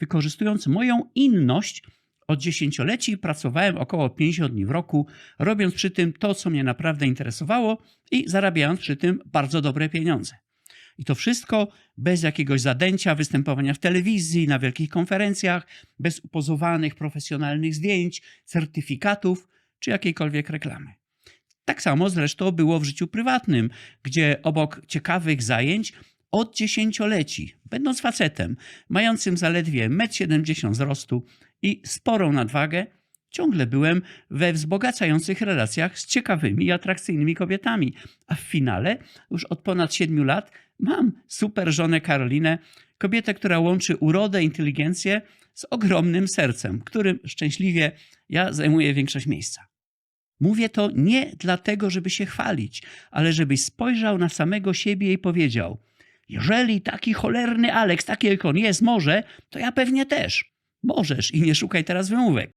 wykorzystując moją inność od dziesięcioleci pracowałem około 50 dni w roku, robiąc przy tym to, co mnie naprawdę interesowało i zarabiając przy tym bardzo dobre pieniądze. I to wszystko bez jakiegoś zadęcia, występowania w telewizji, na wielkich konferencjach, bez upozowanych profesjonalnych zdjęć, certyfikatów czy jakiejkolwiek reklamy. Tak samo zresztą było w życiu prywatnym, gdzie obok ciekawych zajęć od dziesięcioleci, będąc facetem, mającym zaledwie 1,70 m wzrostu i sporą nadwagę, ciągle byłem we wzbogacających relacjach z ciekawymi i atrakcyjnymi kobietami. A w finale, już od ponad 7 lat, mam super żonę Karolinę, kobietę, która łączy urodę, inteligencję z ogromnym sercem, którym szczęśliwie ja zajmuję większość miejsca. Mówię to nie dlatego, żeby się chwalić, ale żebyś spojrzał na samego siebie i powiedział: Jeżeli taki cholerny Aleks, taki jak on jest, może, to ja pewnie też. Możesz i nie szukaj teraz wymówek.